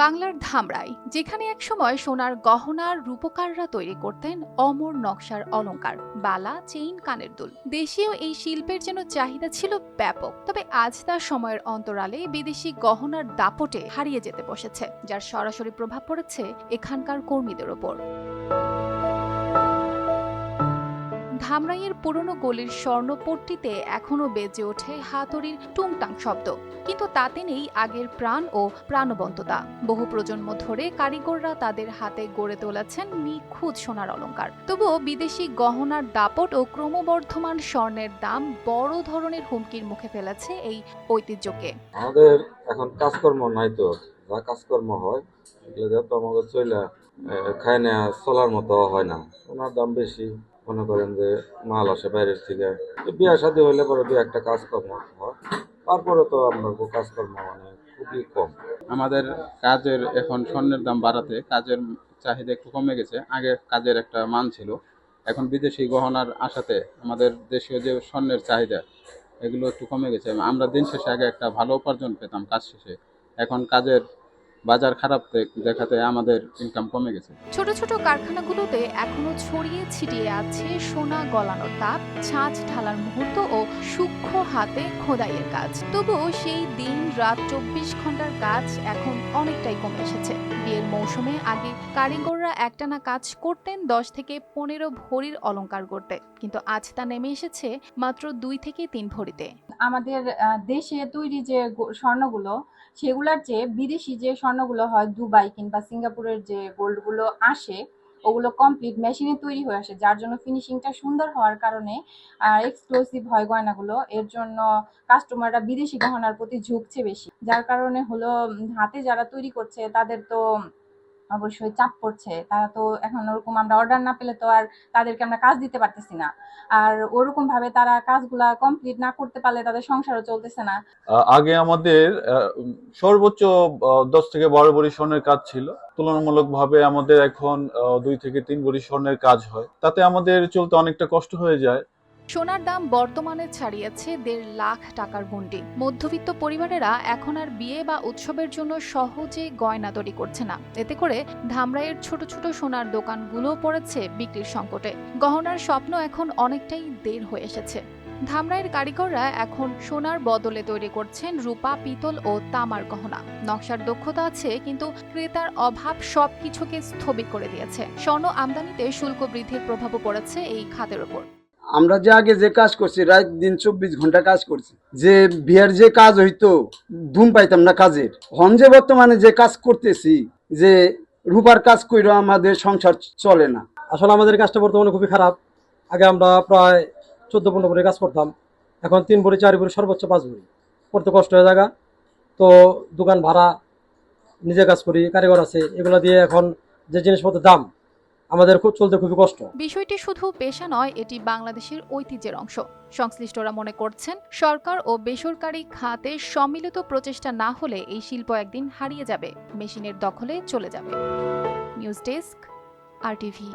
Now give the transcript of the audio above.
বাংলার ধামরাই, যেখানে একসময় সোনার গহনার রূপকাররা তৈরি করতেন অমর নকশার অলঙ্কার, বালা, চেইন, কানের দুল। দেশীয় এই শিল্পের যেন চাহিদা ছিল ব্যাপক, তবে আজ তার সময়ের অন্তরালে বিদেশি গহনার দাপটে হারিয়ে যেতে বসেছে, যার সরাসরি প্রভাব পড়েছে এখানকার কর্মীদের ওপর। ধামরাইয়ের পুরনো গলির স্বর্ণপট্টিতে এখনও বেজে ওঠে হাতুড়ির টুংটাং শব্দ। কিন্তু তাতে নেই আগের প্রাণ ও প্রাণবন্ততা। বহু প্রজন্ম ধরে কারিগররা তাদের হাতে গড়ে তুলেছেন নিখুঁত সোনার অলংকার। তবুও বিদেশি গহনার দাপট ও ক্রমবর্ধমান স্বর্ণের দাম বড় ধরনের হুমকির মুখে ফেলেছে এই ঐতিহ্যকে। আমাদের এখন কাজকর্ম নাই তো। যা কাজকর্ম হয়, এগুলো তো আমাদের চইলা খায় না চলার মতো হয় না। ওনার দাম বেশি। মনে করেন যে মাল আসে বাইরের থেকে। বিয়া শাদী হইলে পরে দু একটা কাজকর্ম হয়। তারপরে তো আপনার কাজকর্ম মানে খুবই কম। আমাদের কাজের এখন স্বর্ণের দাম বাড়াতে কাজের চাহিদা একটু কমে গেছে। আগে কাজের একটা মান ছিল। এখন বিদেশি গহনার আশাতে আমাদের দেশীয় যে স্বর্ণের চাহিদা, এগুলো একটু কমে গেছে। আমরা দিন শেষে আগে একটা ভালো উপার্জন পেতাম কাজ শেষে। এখন কাজের বাজার খারাপ দেখাতে আমাদের ইনকাম কমে গেছে। ছোট ছোট কারখানাগুলোতে এখনও ছড়িয়ে ছিটিয়ে আছে সোনা গলানোর তাপ, ছাঁচ ঢালার মুহূর্ত ও সূক্ষ্ম হাতে খোদাইয়ের কাজ। তবুও সেই দিন রাত চব্বিশ ঘণ্টার কাজ এখন অনেকটাই কমে এসেছে। বিয়ের মৌসুমে আগে কারিগররা একটানা কাজ করতেন দশ থেকে পনেরো ভরির অলংকার করতে কিন্তু আজ তা নেমে এসেছে মাত্র দুই থেকে তিন ভরিতে। আমাদের দেশে তৈরি যে স্বর্ণগুলো, সেগুলোর চেয়ে বিদেশি যে স্বর্ণগুলো হয় দুবাই কিংবা সিঙ্গাপুরের যে গোল্ডগুলো আসে, ওগুলো কমপ্লিট মেশিনে তৈরি হয়ে আসে। যার জন্য ফিনিশিংটা সুন্দর হওয়ার কারণে, আর এক্সক্লুসিভ হয় গয়নাগুলো, এর জন্য কাস্টমাররা বিদেশি গহনার প্রতি ঝুঁকছে বেশি। যার কারণে হলো হাতে যারা তৈরি করছে, তাদের তো অবশ্যই চাপ পড়ছে। তারা তো এখন ওরকম আমরা অর্ডার না পেলে তো আর তাদেরকে আমরা কাজ দিতে পারতেছি না। আর ওরকম ভাবে তারা কাজগুলা কমপ্লিট না করতে পারলে তাদের সংসারও চলতেছে না। আগে আমাদের সর্বোচ্চ দশ থেকে বারো ভরি স্বর্ণের কাজ ছিল। তুলনামূলকভাবে আমাদের এখন দুই থেকে তিন ভরি স্বর্ণের কাজ হয়। তাতে আমাদের চলতে অনেকটা কষ্ট হয়ে যায়। সোনার দাম বর্তমানে ছাড়িয়েছে দেড় লাখ টাকার গন্ডি মধ্যবিত্ত পরিবারেরা এখন আর বিয়ে বা উৎসবের জন্য সহজে গয়না তৈরি করছে না। এতে করে ধামরাইয়ের ছোট ছোট সোনার দোকানগুলো পড়েছে বিক্রির সংকটে। গহনার স্বপ্ন এখন অনেকটাই দের হয়ে এসেছে। ধামরাইয়ের কারিগররা এখন সোনার বদলে তৈরি করছেন রূপা, পিতল ও তামার গহনা। নকশার দক্ষতা আছে, কিন্তু ক্রেতার অভাব সবকিছুকে স্থবির করে দিয়েছে। স্বর্ণ আমদানিতে শুল্ক বৃদ্ধির প্রভাবও পড়েছে এই খাতের ওপর। আমরা যে আগে যে কাজ করছি, রাত দিন চব্বিশ ঘণ্টা কাজ করছি, যে বিয়ের যে কাজ হইতো ধুম পাইতাম না কাজের। হন যে বর্তমানে যে কাজ করতেছি, যে রূপার কাজ কইরা আমাদের সংসার চলে না। আসলে আমাদের কাজটা বর্তমানে খুবই খারাপ। আগে আমরা প্রায় চোদ্দ পনেরো ভরি কাজ করতাম। এখন তিন ভরি, চার ভরি সর্বোচ্চ পাঁচ ভরি। করতে কষ্ট হয়ে জায়গা। তো দোকান ভাড়া নিজে কাজ করি, কারিগর আছে, এগুলো দিয়ে এখন যে জিনিসপত্রের দাম আমাদের খুব চলতে খুবই কষ্ট। বিষয়টি শুধু পেশা নয়, এটি বাংলাদেশের ঐতিহ্যের অংশ। সংশ্লিষ্টরা মনে করছেন, সরকার ও বেসরকারি খাতে সম্মিলিত প্রচেষ্টা না হলে এই শিল্প একদিন হারিয়ে যাবে, মেশিনের দখলে চলে যাবে। নিউজ ডেস্ক, আর টিভি